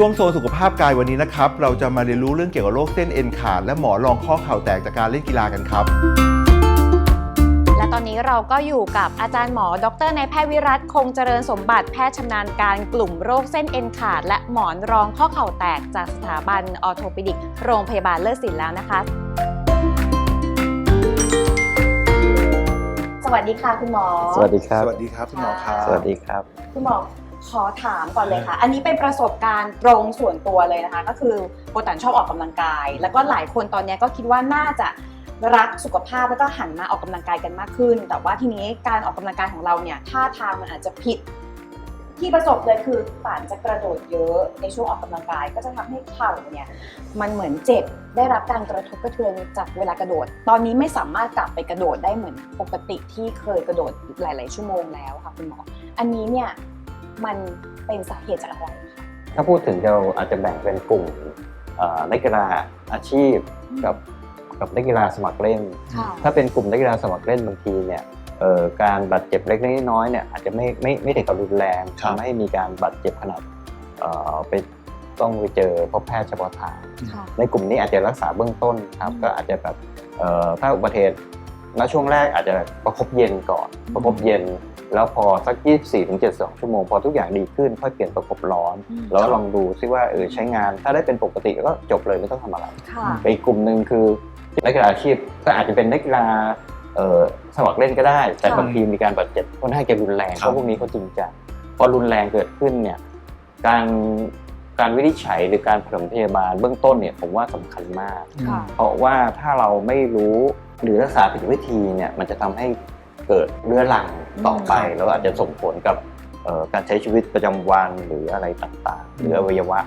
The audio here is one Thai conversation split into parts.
ช่วงโซนสุขภาพกายวันนี้นะครับ เราจะมาเรียนรู้เรื่องเกี่ยวกับโรคเส้นเอ็นขาดและหมอนรองข้อเข่าแตกจากการเล่นกีฬากันครับ และตอนนี้เราก็อยู่กับอาจารย์หมอ ดรนายแพทย์วิรัตคงเจริญสมบัติแพทย์ชำนาญการกลุ่มโรคเส้นเอ็นขาด และหมอนรองข้อเข่าแตกจากสถาบันออโทปิดิก โรงพยาบาลเลิศศิลป์แล้วนะคะ สวัสดีค่ะคุณหมอ สวัสดีครับ สวัสดีครับคุณหมอครับ สวัสดีครับ คุณหมอ ขอถามก่อนเลยค่ะ อันนี้เป็นประสบการณ์ตรงส่วนตัวเลยนะคะ ก็คือโบตันชอบออกกำลังกาย แล้วก็หลายคนตอนนี้ก็คิดว่าน่าจะรักสุขภาพแล้วก็หันมาออกกำลังกายกันมากขึ้น แต่ว่าทีนี้การออกกำลังกายของเราเนี่ยท่าทางมันอาจจะผิด ที่ประสบเลยคือป่านจะกระโดดเยอะในช่วงออกกำลังกาย ก็จะทำให้เข่าเนี่ยมันเหมือนเจ็บได้รับการกระทบกระเทือนจากเวลากระโดด ตอนนี้ไม่สามารถกลับไปกระโดดได้เหมือนปกติที่เคยกระโดดหลาย ๆ ชั่วโมงแล้วค่ะคุณหมอ อันนี้เนี่ย มันเป็นสาเหตุจากอะไรคะถ้าพูดถึงเราอาจจะแบ่งเป็นกลุ่มเอ่อนักกีฬาอาชีพกับกับนักกีฬาสมัครเล่นค่ะถ้าเป็นกลุ่มนักกีฬาสมัครเล่นบางทีเนี่ยเอ่อการบาดเจ็บเล็กๆน้อยๆเนี่ยอาจจะไม่ไม่ไม่ถึงกับรุนแรงครับทำให้มีการบาดเจ็บขนาดเอ่อไปต้องไปเจอพบแพทย์เฉพาะทางค่ะในกลุ่มนี้อาจจะรักษาเบื้องต้นครับอืมก็อาจจะแบบเอ่อถ้าอุบัติเหตุณช่วงแรกอาจจะประคบเย็นก่อน ประคบเย็น แล้วพอสัก 24ถึง72 ชั่วโมง พอทุกอย่างดีขึ้นค่อยเปลี่ยนประคบร้อนอืมแล้วลองดูซิว่าเออใช้งาน ถ้าได้เป็นปกติก็จบเลยไม่ต้องทำอะไรค่ะแต่อีกกลุ่มหนึ่งคือนักกีฬาอาชีพก็อาจจะเป็นนักกีฬาเอ่อสมัครเล่นก็ได้ แต่ค่ะบางทีมีการบาดเจ็บค่อนข้างจะรุนแรงคเพรับราะพวกนี้เขาจริงจังพอรุนแรงเกิดขึ้นเนี่ยการการวินิจฉัยหรือการผสมพยาบาลเบื้องต้นเนี่ยผมว่าสำคัญมากค่ะเพราะว่าถ้าเราไม่รู้หรือรักษาผิดวิธีเนี่ยมันจะทำให้ เกิดเรื้อรังต่อไปอืมแล้วอาจจะส่งผลกับเอ่อการใช้ชีวิตประจำวันหรืออะไรต่างๆ หรืออวัยวะ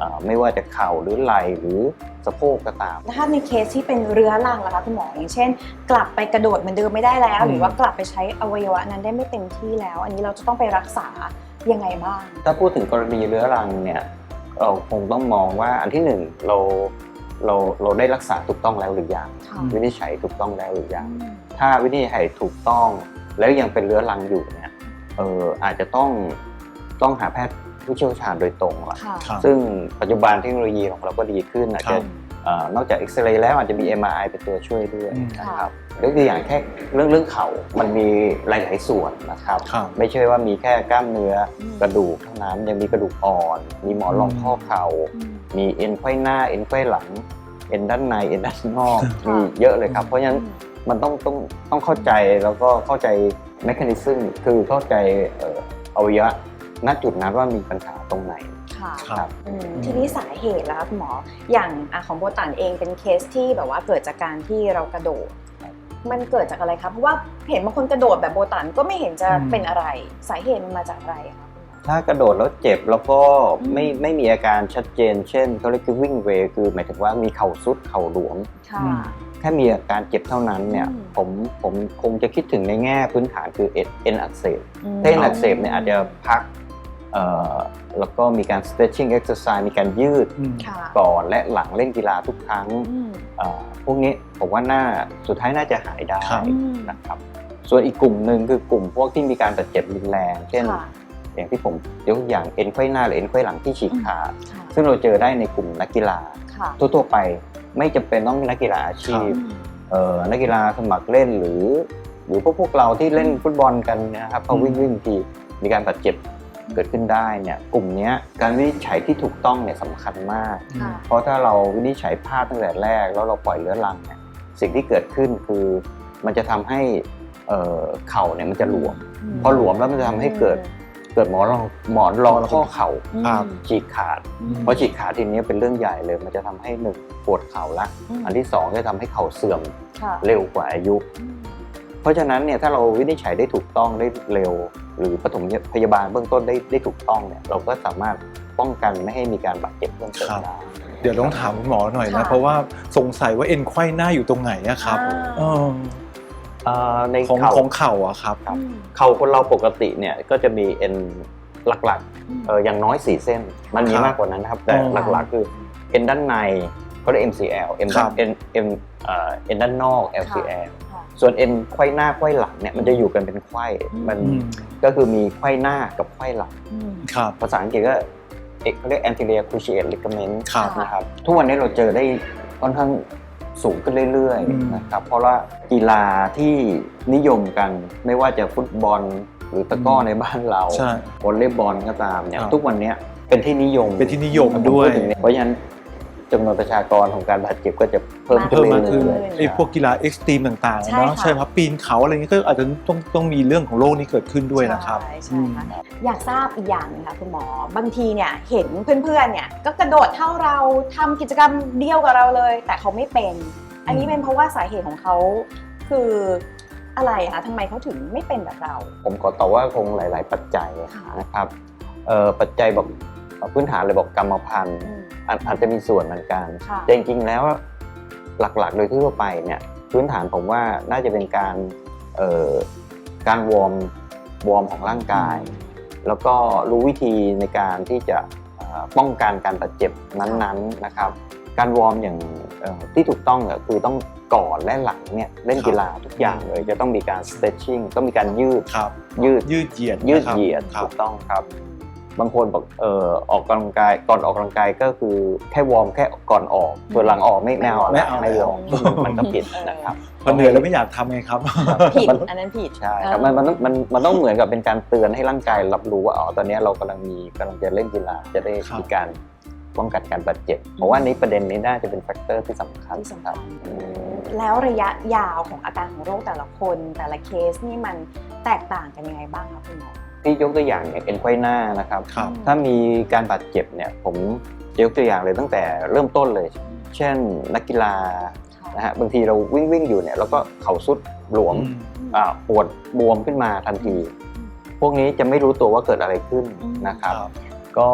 อ่าไม่ว่าจะเข่าหรือไหล่หรือสะโพกก็ตามแล้วถ้าในเคสที่เป็นเรื้อรังล่ะคะคุณหมออย่างเช่น กลับไปกระโดดเหมือนเดิมไม่ได้แล้วอืมหรือว่ากลับไปใช้อวัยวะนั้นได้ไม่เต็มที่แล้ว อันนี้เราจะต้องไปรักษายังไงบ้าง ถ้าพูดถึงกรณีเรื้อรังเนี่ยเราคงต้องมองว่าอันที่หนึ่งเรา เราเราได้รักษาถูกต้องแล้วหรือยังค่ะวินิจฉัยถูกต้องแล้วหรือยังถ้าวินิจฉัยถูกต้องแล้วยังเป็นเรื้อรังอยู่เนี่ยเอออาจจะต้องต้องหาแพทย์ผู้เชี่ยวชาญโดยตรงละค่ะครับซึ่งปัจจุบันเทคโนโลยีของเราก็ดีขึ้นอาจครัจะบเอ่อนอกจากเอ็กซเรย์แล้วอาจจะมี MRI เป็นตัวช่วยด้วยอืมนะครับ ยกตัวอย่างแค่เรื่องเรื่องเข่ามันมีหลาย ๆ ส่วนนะครับ ครับ ไม่ใช่ว่ามีแค่กล้ามเนื้ออมกระดูกเท่านั้นยังมีกระดูกอ่อน มีหมอนรองข้อเข่าอืมมีเอ็นไขว้หน้าเอ็นไขว้หลัง เอ็นด้านในเอ็นด้านนอกค่ะมีเยอะเลยครับ เพราะฉะนั้นมันต้องต้องต้องเข้าใจแล้วก็เข้าใจแมคานิซึมคือเข้าใจเอ่ออวัยวะณจุดนั้นว่ามีปัญหาตรงไหน ค่ะครับ อืมทีนี้สาเหตุล่ะคะคุณหมออย่างอะของโบตันเองเป็นเคสที่แบบว่าเกิดจากการที่เรากระโดด มันเกิดจากอะไรคะเพราะว่าเห็นบางคนกระโดดแบบโบตันก็ไม่เห็นจะอืมเป็นอะไร สาเหตุมันมาจากอะไรคะคุณหมอถ้ากระโดดแล้วเจ็บแล้วก็อืมไม่ไม่มีอาการชัดเจน เช่นเขาเรียกคือวิ่งเวคือหมายถึงว่ามีเข่าซุดเข่าหลวมค่ะอืมแค่มีอาการเจ็บเท่านั้นเนี่ยอืมผมผมคงจะคิดถึงในแง่พื้นฐานคือเอ็นเอ็นอักเสบอืมถ้าเอ็นอักเสบเนี่ยอาจจะพักเอ่อ แล้วก็มีการ stretching exercise มีการยืดอืมค่ะก่อนและหลังเล่นกีฬาทุกครั้งอืมเอ่อพวกนี้ผมว่าน่าสุดท้ายน่าจะหายได้ครับอืมนะครับ ส่วนอีกกลุ่มหนึ่งคือกลุ่มพวกที่มีการบาดเจ็บรุนแรง เช่นค่ะอย่างที่ผมยกตัวอย่างเอ็นไขว้หน้าหรือเอ็นไขว้หลังที่ฉีกขาดค่ะซึ่งเราเจอได้ในกลุ่มนักกีฬาค่ะทั่วๆไปไม่จำเป็นต้องนักกีฬาอาชีพอืมเอ่อนักกีฬาสมัครเล่นหรือ หรือพวกพวกเราที่เล่นฟุตบอลกันนะครับพอวิ่งวิ่งทีมีการบาดเจ็บ เกิดขึ้นได้เนี่ยกลุ่มเนี้ยการวินิจฉัยที่ถูกต้องเนี่ยสำคัญมากค่ะเพราะถ้าเราวินิจฉัยพลาดตั้งแต่แรก แล้วเราปล่อยเลื้อรังเนี่ยสิ่งที่เกิดขึ้นคือมันจะทำให้เอ่อเข่าเนี่ยมันจะหลวม พอหลวมแล้วมันจะทำให้เกิดเกิดหมอนรองหมอนรองข้อเข่าครับฉีกขาดอืมเพราะฉีกขาดทีนี้เป็นเรื่องใหญ่เลย มันจะทำให้หนึ่งปวดเข่าละมอันที่สองจะทำให้เข่าเสื่อมค่ะเร็วกว่าอายุอืมเพราะฉะนั้นเนี่ยถ้าเราวินิจฉัยได้ถูกต้องได้เร็ว หรือปฐมพยาบาลเบื้องต้นได้ได้ถูกต้องเนี่ยเราก็สามารถป้องกันไม่ให้มีการบาดเจ็บเพิ่มเติมครับได้เดี๋ยวต้องถามคุณหมอหน่อยนะค่ะเพราะว่าสงสัยว่าเอ็นไขว้หน้าอยู่ตรงไหนอะครับอ่าเออเอ่อในของเข่าของเข่าอะครับครับอืมเข่าคนเราปกติเนี่ยก็จะมีเอ็นหลักๆเอออย่างน้อย 4 เส้น มันมีครับมากกว่านั้นนะครับ แต่อ๋อหลักๆคือเอ็นด้านในเขาเรียก MCL เอ็นครับเอ็นเอ็นเอ่อเอ็นด้านนอก LCL ค่ะ ส่วนเอ็นไขว้หน้าไขว้หลังเนี่ยมันจะอยู่กันเป็นไขว้อืมมันอืมก็คือมีไขว้หน้ากับไขว้หลังอืมครับภาษาอังกฤษก็เอกเขาเรียก anterior cruciate ligament ครับนะครับทุกวันนี้เราเจอได้ค่อนข้างสูงขึ้นเรื่อยอืมๆนะครับเพราะว่ากีฬาที่นิยมกันไม่ว่าจะฟุตบอลหรือตะกร้อในบ้านเราใช่วอลเลย์บอลก็ตามเนี่ยครับทุกวันเนี้ยเป็นที่นิยมเป็นที่นิยมผมด้วยพูถึงเนี่ยเพราะฉะนั้น จำนวนประชากรของการบาดเจ็บก็จะเพิ่มขึ้นเพิ่มมากขึ้นเรื่อยๆ ไอ้พวกกีฬาเอ็กซ์ตรีมต่างๆใช่เนาะค่ะ ใช่ครับปีนเขาอะไรเงี้ยก็อาจจะต้องต้องมีเรื่องของโรคนี้เกิดขึ้นด้วยนะครับใช่ใช่ค่ะอยากทราบอีกอย่างหนึงค่ะคุณหมอ บางทีเนี่ยเห็นเพื่อนๆเนี่ยก็กระโดดเท่าเราทำกิจกรรมเดียวกับเราเลย แต่เขาไม่เป็น อันนี้เป็นเพราะว่าสาเหตุของเขาคืออะไรอะคะทำไมเขาถึงไม่เป็นแบบเรา ผมขอตอบว่าคงหลาย ๆ ปัจจัยค่ะ นะครับเอ่อปัจจัยแบบพื้นฐานเลยบอกกรรมพันธุ์ อืม อาจอาจจะมีส่วนเหมือนกันค่ะ แต่จริงๆแล้วหลักๆ โดยทั่วไปเนี่ยพื้นฐานผมว่าน่าจะเป็นการเอ่อการวอร์มวอร์มของร่างกาย แล้วก็รู้วิธีในการที่จะเอ่อป้องกันการบาดเจ็บนั้นๆนะครับ การวอร์มอย่างเอ่อที่ถูกต้องก็คือต้องก่อนและหลังเนี่ยเล่นกีฬาทุกอย่างเลยจะต้องมีการ stretching ต้องมีการยืดครับยืด ยืดเหยียดยืดนะครับเหยียดครัถูบ กต้องครับ บางคนบอกเอ่อออกกำลังกายก่อนออกกำลังกายก็คือแค่วอร์มแค่ก่อนออกส่วนหลังออกไม่ไม่เอาไม่เอาไม่วอร์มไม่เอามันก็ผิดนะครับพอเหนื่อยแล้วไม่อยากทำไงครับผิดมันอันนั้นผิดใช่ครับมันมันต้องมันมันต้องเหมือนกับเป็นการเตือนให้ร่างกายรับรู้ว่าอ๋อตอนนี้เรากำลังมีกำลังจะเล่นกีฬาจะได้ครับมีการป้องกันการบาดเจ็บเพราะว่านี้ประเด็นนี้น่าจะเป็นแฟกเตอร์ที่สำคัญที่สำคคัรับญอืมแล้วระยะยาวของอาการของโรคแต่ละคนแต่ละเคสนี่มันแตกต่างกันยังไงบ้างคะคุณหมอ ที่ยกตัวอย่างอย่างเอ็นไขว้หน้านะครับครับถ้ามีการบาดเจ็บเนี่ยผมจะยกตัวอย่างเลยตั้งแต่เริ่มต้นเลย เช่นนักกีฬานะฮะบางทีเราวิ่งวิ่งอยู่เนี่ยแล้วก็เข่าสุดหลวมอ่าปวดบวมขึ้นมาทันที พวกนี้จะไม่รู้ตัวว่าเกิดอะไรขึ้นนะครับ ก็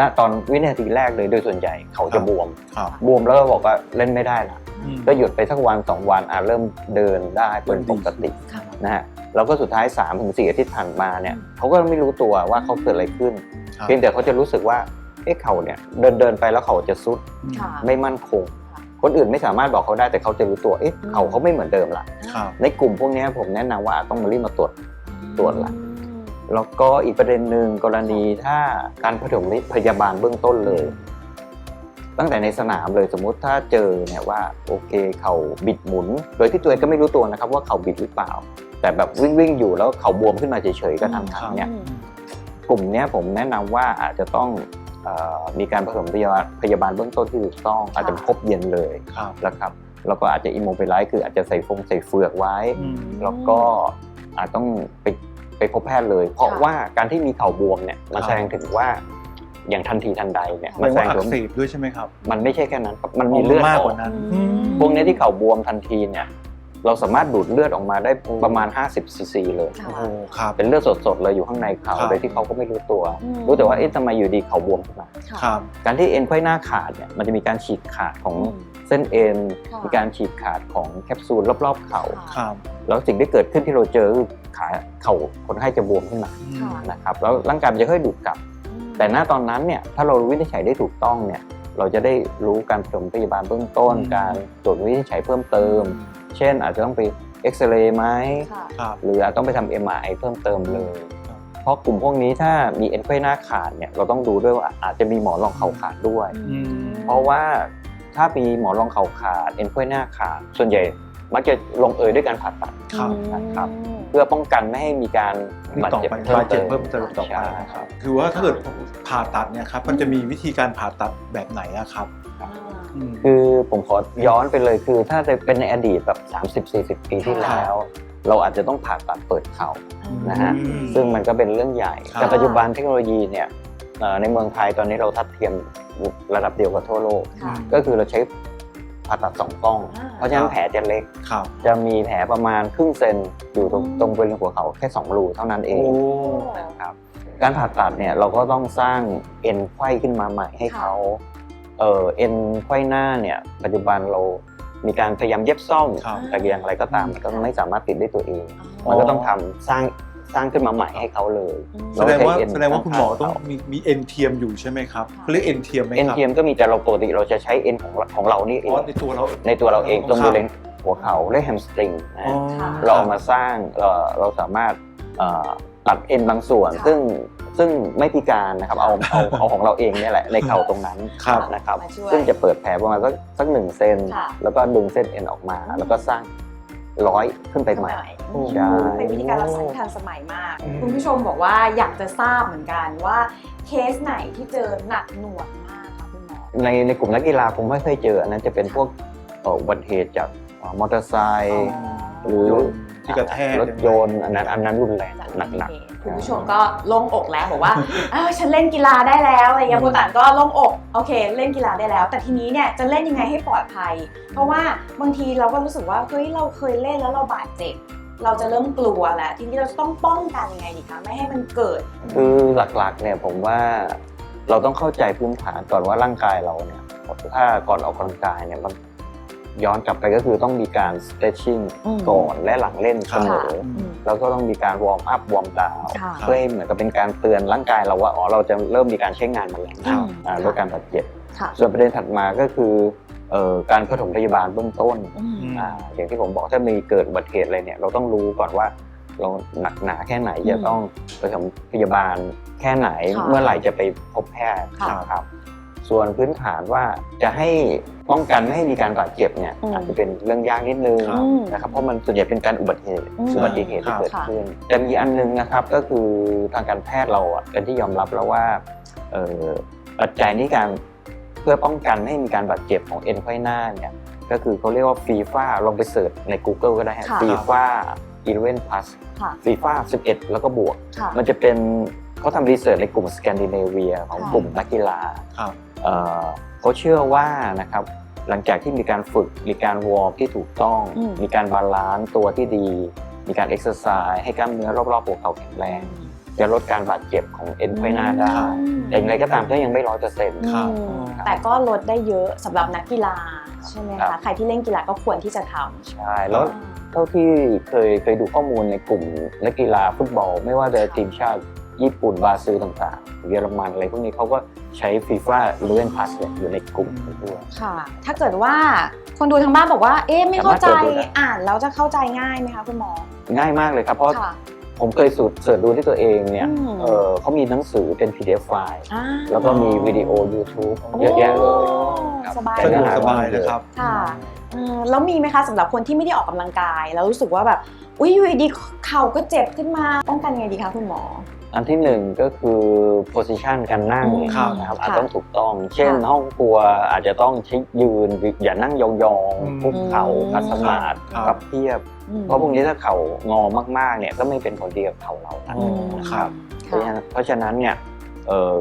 ณตอนวินาทีแรกเลยโดยส่วนใหญ่เขาจะบวมครับบวมแล้วก็บอกว่าเล่นไม่ได้ละอืมก็หยุดไปสักวันสองวันอ่าเริ่มเดินได้เป็นปกติค่ะนะฮะ แล้วก็สุดท้าย3าถึงสอาทิตย์ผ่านมาเนี่ยเขาก็ไม่รู้ตัวว่าเขาเกิดอะไรขึ้นครับเพียงแต่เขาจะรู้สึกว่าเอ๊ะเขาเนี่ยเดินเดินไปแล้วเขาจะซุดค่ะไม่มั่นคงค่ะคนอื่นไม่สามารถบอกเขาได้แต่เขาจะรู้ตัวเอ๊ะเขาเขาไม่เหมือนเดิมละครับในกลุ่มพวกเนี้ยผมแนะนำว่าต้องมารีบมาตรวจตรวจละแล้วก็อีกประเด็นหนึ่งกรณีถ้าการผสมพยาบาลเบื้องต้นเลย ตั้งแต่ในสนามเลยสมมุติถ้าเจอเนี่ยว่าโอเคเขาบิดหมุน โดยที่ตัวเองก็ไม่รู้ตัวนะครับว่าเขาบิดหรือเปล่า แต่แบบวิ่งวิ่งๆอยู่แล้วเขาบวมขึ้นมาเฉยๆก็ทันหันเนี่ยอืมกลุ่มเนี้ยผมแนะนำว่าอาจจะต้องเออมีการผสมพยาบาลพยาบาลเบื้องต้นที่ถูกต้อง อาจจะพบเย็นเลยครับนะครับแล้วก็อาจจะอิโมเบลไลซ์คืออาจจะใส่ฟงใส่เฟือกไว้อืมแล้วก็อาจต้องไปไปพบแพทย์เลย เพราะค่ะว่าการที่มีเข่าบวมเนี่ยมันครับแสดงถึงว่าอย่างทันทีทันใดเนี่ยแปมัลนแสดว่างอัถึกงเสบด้วยใช่ไหมครับ มันไม่ใช่แค่นั้นครับมันมีเลือดมากอกกอกว่านั้นอืมอืมพวกเนี้ยที่เข่าบวมทันทีเนี่ย เราสามารถดูดเลือดออกมาได้ประมาณ 50ซีซีเลยค่ะโอ้โหครับ เป็นเลือดสดๆเลยอยู่ข้างในเข่าครับ โดยที่เขาก็ไม่รู้ตัว อืม รู้แต่ว่าเอ๊ะทำไมอยู่ดีเข่าบวมขึ้นมาค่ะครับ การที่เอ็นไขว้หน้าขาดเนี่ยมันจะมีการฉีกขาดของอืมเส้นเอ็นค่ะ มีการฉีกขาดของแคปซูลรอบๆเข่าครับ แล้วสิ่งที่เกิดขึ้นที่เราเจอคือขาเข่าคนไข้จะบวมขึ้นมาอืมค่ะ นะครับแล้วร่างกายมันจะค่อยดูดกลับ แต่ณตอนนั้นเนี่ยถ้าเราวินิจฉัยได้ถูกต้องเนี่ยเราจะได้รู้การผสมพยาบาลเบื้องต้น อืม การตรวจวินิจฉัยเพิ่มเติม เช่นอาจจะต้องไปเอ็กซเรย์ไหมค่ะครับหรืออาจต้องไปทำเอ็มไอเพิ่มเติมเลยครับเพราะกลุ่มพวกนี้ถ้ามีเอ็นไขว้หน้าขาดเนี่ยเราต้องดูด้วยว่าอาจจะมีหมอนรองเข่าขาดด้วยอืมเพราะว่าถ้ามีหมอนรองเข่าขาดเอ็นไขว้หน้าขาดส่วนใหญ่มักจะลงเอยด้วยการผ่าตัดครับนะครับเพื่อป้องกันไม่ให้มีการมีบาดต่อเจ็บไปเพิ่มบาดเจ็เติบมเพิ่มเติมต่อไปใช่นะครับคือว่าถ้าเกิดผ่าตัดเนี่ยครับมันจะมีวิธีการผ่าตัดแบบไหนอะครับอ่าอืม คือผมขอย้อนไปเลยคือ ถ้าจะเป็นในอดีตแบบ 30-40 ปีที่แล้ว เราอาจจะต้องผ่าตัดเปิดเข่านะฮะอืมซึ่งมันก็เป็นเรื่องใหญ่ครับแต่ปัจจุบันเทคโนโลยีเนี่ยเอ่อในเมืองไทยตอนนี้เราทัดเทียมระดับเดียวกับทั่วโลกค่ะก็คือเราใช้ผ่าตัดสองกล้องอ่าเพราะฉะนั้นแผลจะเล็กครับจะมีแผลประมาณครึ่งเซนอยู่ตรงอืมตรงบริเวณหัวเข่าแค่2รูเท่านั้นเองโอ้นะครับการผ่าตัดเนี่ยเราก็ต้องสร้างเอ็นไขว้ขึ้นมาใหม่ให้เขา เออเอ็นไขว้หน้าเนี่ยปัจจุบันเรามีการพยายามเย็บซ่อมครับ แต่อย่างไรก็ตามมันก็ไม่สามารถติดได้ตัวเอง อ๋อ มันก็ต้องทำสร้างสร้างขึ้นมาใหม่ให้เขาเลยอืมแสดงว่าเรใช้เอ็นแสดงว่าคุณหมอต้องข้างๆมีมีเอ็นเทียมอยู่ใช่ไหมครับเขาเรียกเอ็นเทียมไหมเอ็นครับเทียมก็มีแต่เราปกติเราจะใช้เอ็นของเราของเรานี่เออ๋อง ในตัวเรา ในตัวเราเองตรงครับบริเวณหัวเข่าเรียกแฮมสตริงนะอ๋อ เราเอามาสร้างเราเราสามารถเอ่อ ตัดเอ็นบางส่วน ค่ะซึ่งซึ่งไม่พิการนะครับเอาเอาเอาของเราเองเนี่ยแหละในเข่าตรงนั้นครับ นะครับ มาช่วยซึ่งจะเปิดแผลประมาณสักสักหนึ่งเซนค่ะ แล้วก็ดึงเส้นเอ็นออกมา แล้วก็สร้างร้อยขึ้นไปใหม่ อืมใช่ เป็นวิธีการรักษาที่ทันสมัยมาก อืม คุณผู้ชมบอกว่าอยากจะทราบเหมือนกันว่าเคสไหนที่เจอหนักหน่วงมากคะคุณหมอ ในในกลุ่มนักกีฬาผมไม่เคยเจออันนั้นจะเป็นพวกเอ่ออุบัติเหตุจากเอ่อมอเตอร์ไซค์หรือ ที่กระแทกรถยนต์อันนั้นอันนั้นรุนแรงจากหนักอุหบันักติเหตุคุณผู้ชมก็โล่งอกแล้วบอกว่าเออฉันเล่นกีฬาได้แล้วอะไรเงี้ยอืมโบตันก็โล่งอกโอเค เล่นกีฬาได้แล้ว แต่ทีนี้เนี่ยจะเล่นยังไงให้ปลอดภัย เพราะว่าบางทีเราก็รู้สึกว่าเฮ้ยเราเคยเล่นแล้วเราบาดเจ็บเราจะเริ่มกลัวแล้วทีนี้เราจะต้องป้องกันยังไงดีคะไม่ให้มันเกิด คือหลักๆเนี่ยผมว่าเราต้องเข้าใจพื้นฐานก่อนว่าร่างกายเราเนี่ยถ้าก่อนออกกำลังกายเนี่ยมัน ย้อนกลับไปก็คือต้องมีการ stretching อืม ก่อนและหลังเล่นเสมออืมแล้วก็ต้องมีการวอร์มอัพวอร์มดาวค่ะ เพื่อให้เหมือนกับเป็นการเตือนร่างกายเราว่าอ๋อเราจะเริ่มมีการใช้งานมันแล้วครับอ่าลดการบาดเจ็บ ค่ะส่วนประเด็นถัดมาก็คือเอ่อการปฐมพยาบาลเบื้องต้นอืม อ่าอย่างที่ผมบอกถ้ามีเกิดอุบัติเหตุอะไรเนี่ยเราต้องรู้ก่อนว่าเราหนักหนาแค่ไหนอืมจะต้องปฐมพยาบาลแค่ไหนค่ะเมื่อไหร่จะไปพบแพทย์ค่ะ นะครับ ส่วนพื้นฐานว่าจะให้ป้องกันไม่ให้มีการบาดเจ็บเนี่ยอืมอาจจะเป็นเรื่องยากนิดนึงครับอืมนะครับเพราะมันส่วนใหญ่เป็นการอุบัติเหตุอืมอุบัติเหตุที่ครับเกิดค่ะขึ้นแต่มีอันนึงนะครับก็คือทางการแพทย์เราอะเป็นที่ยอมรับแล้วว่าเอ่อปัจจัยในการเพื่อป้องกันไม่ให้มีการบาดเจ็บของเอ็นไขว้หน้าเนี่ยก็คือเขาเรียกว่าฟีฟ่าลองไปเสิร์ชใน Google ก็ได้ฮะค่ะ ฟีฟ่า11 plus ค่ะ ฟีฟ่า11 แล้วก็บวก ค่ะ มันจะเป็นเขาทำรีเสิร์ชในกลุ่มสแกนดิเนเวียของค่ะ กลุ่มนักกีฬา ครับ เอ่อเขาเชื่อว่านะครับหลังจากที่มีการฝึกมีการวอร์มที่ถูกต้องอืมมีการบาลานซ์ตัวที่ดี มีการเอ็กซ์ไซส์ให้กล้ามเนื้อรอบๆหัวเข่าแข็งแรง จะลดการบาดเจ็บของเอ็นไขว้หน้าได้อืมแต่อย่างไรก็ตามก็ยังไม่ร้อยเปอร์เซ็นต์ครับอืมแต่ก็ลดได้เยอะสำหรับนักกีฬาใช่ไหมครัคะบใครที่เล่นกีฬาก็ควรที่จะทำใช่แล้วเท่าที่เคยเคยดูข้อมูลในกลุ่มนักกีฬาฟุตบอล ไม่ว่าจะทีมชาติ ญี่ปุ่นบราซิลต่างๆ เยอรมันอะไรพวกนี้เขาก็ใช้ฟีฟ่าเลเวนพลัสอยู่ในกลุ่มนี้ด้วยค่ะ ถ้าเกิดว่าคนดูทางบ้านบอกว่า เอ๊ะไม่เข้าใจ สามารถเปิดดูได้ อ่านแล้วจะเข้าใจง่ายไหมคะคุณหมอ ง่ายมากเลยครับ เพราะค่ะ ผมเคยสูตรเสิร์ชดูที่ตัวเองเนี่ยอืม เออเขามีหนังสือเป็น PDF ไฟล์ อ่า แล้วก็มีวิดีโอ YouTube เยอะแยะเลยครับสบายสะดวกเลสบายเลยครับ ค่ะอืมแล้วมีไหมคะสำหรับคนที่ไม่ได้ออกกำลังกาย แล้วรู้สึกว่าแบบ อุ้ยอยู่ดีๆเข่าก็เจ็บขึ้นมาป้องกันยังไงดีคะคุณหมอ อันที่หนึ่งก็คือ position การนั่งอืมครับนะครับค่ะอาจต้องถูกต้อง เช่นค่ะห้องครัวอาจจะต้องใช้ยืนอย่านั่งยองอืมๆคุกเข่าอืมคัดสมาธิครับกับเทียบอืมเพราะพวกนี้ถ้าเข่างอมากๆเนี่ยก็ไม่เป็นผลดีกับเข่าเรานะอืมครับเพราะฉะค่ะนั้นเพราะฉะนั้นเนี่ยเอ่อ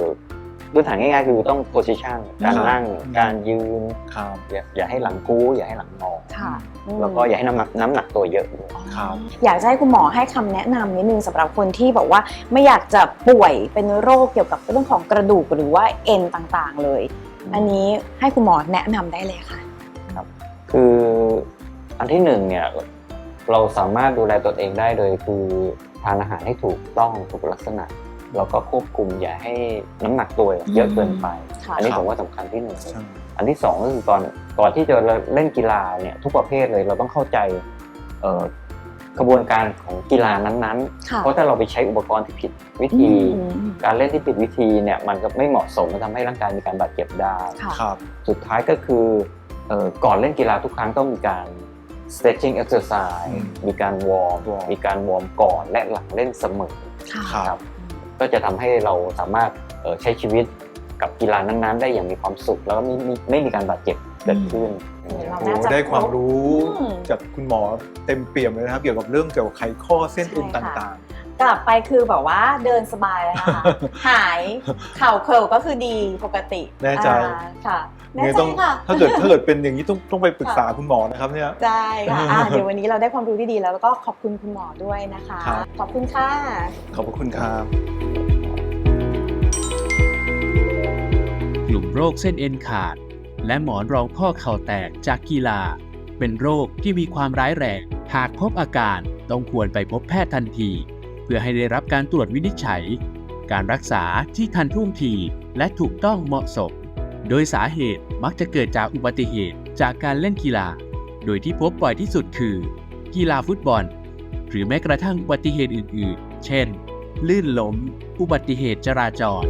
พื้นฐานง่ายๆคือต้อง position การค่ะนั่ง การยืนครับอย่าอย่าให้หลังกู้อย่าให้หลังงอค่ะอืมแล้วก็อย่าให้น้ำหนักน้ำหนักตัวเยอะด้วยครับอยากจะให้คุณหมอให้คำแนะนำนิดนึงสำหรับคนที่บอกว่าไม่อยากจะป่วยเป็นโรคเกี่ยวกับเรื่องของกระดูกหรือว่าเอ็นต่างๆ เลย อันนี้ให้คุณหมอแนะนำได้เลยค่ะคืออันที่หนึ่งเนี่ยเราสามารถดูแลตัวเองได้โดยคือทานอาหารให้ถูกต้องถูกลักษณะ แล้วก็ควบคุมอย่าให้น้ำหนักตัวเยอะเกินไปค่ะอันนี้ครับผมว่าสำคัญที่หนึ่งใช่อันที่สองก็คือก่อนก่อนที่จะเล่นกีฬาเนี่ยทุกประเภทเลยเราต้องเข้าใจเอ่อกระบวนการของกีฬานั้นๆค่ะเพราะถ้าเราไปใช้อุปกรณ์ที่ผิดวิธีอืมการเล่นที่ผิดวิธีเนี่ยมันก็ไม่เหมาะสมมันทำให้ร่างกายมีการบาดเจ็บได้ค่ะครับสุดท้ายก็คือเอ่อก่อนเล่นกีฬาทุกครั้งต้องมีการ stretching exercise อืมมีการวอร์มวอร์มมีการวอร์มก่อนและหลังเล่นเสมอค่ะครับ ก็จะทำให้เราสามารถเอ่อใช้ชีวิตกับกีฬานั้นๆ ได้อย่างมีความสุข แล้วก็ไม่มีไม่มีการบาดเจ็บเกิดขึ้นเราโอ้น่าจะได้ความรู้อืมจากคุณหมอเต็มเปี่ยมเลยนะครับ เกี่ยวกับเรื่องเกี่ยวกับไขข้อเส้นเอ็นใช่ค่ะต่าง กลับไปคือแบบว่าเดินสบายแล้วนะคะหายเข่าเคิลก็คือดีปกติแน่ใจ อ่าค่ะๆแน่เนี่ยใจต้องค่ะ ถ้าเกิดถ้าเกิดเป็นอย่างนี้ต้องต้องไปปรึกษาคุณหมอนะครับเนี่ยได้ค่ะอ่าเดี๋ยววันนี้เราได้ความรู้ที่ดีแล้วแล้วก็ขอบคุณคุณหมอด้วยนะคะ ครับ ขอบคุณค่ะ ขอบพระคุณครับ กลุ่มโรคเส้นเอ็นขาด และหมอนรองข้อเข่าแตกจากกีฬา เป็นโรคที่มีความร้ายแรง หากพบอาการต้องควรไปพบแพทย์ทันทีเพื่อให้ได้รับการตรวจวินิจฉัย การรักษาที่ทันท่วงทีและถูกต้องเหมาะสม โดยสาเหตุมักจะเกิดจากอุบัติเหตุจากการเล่นกีฬา โดยที่พบบ่อยที่สุดคือ กีฬาฟุตบอล หรือแม้กระทั่งอุบัติเหตุอื่น ๆ เช่น ลื่นล้ม อุบัติเหตุจราจร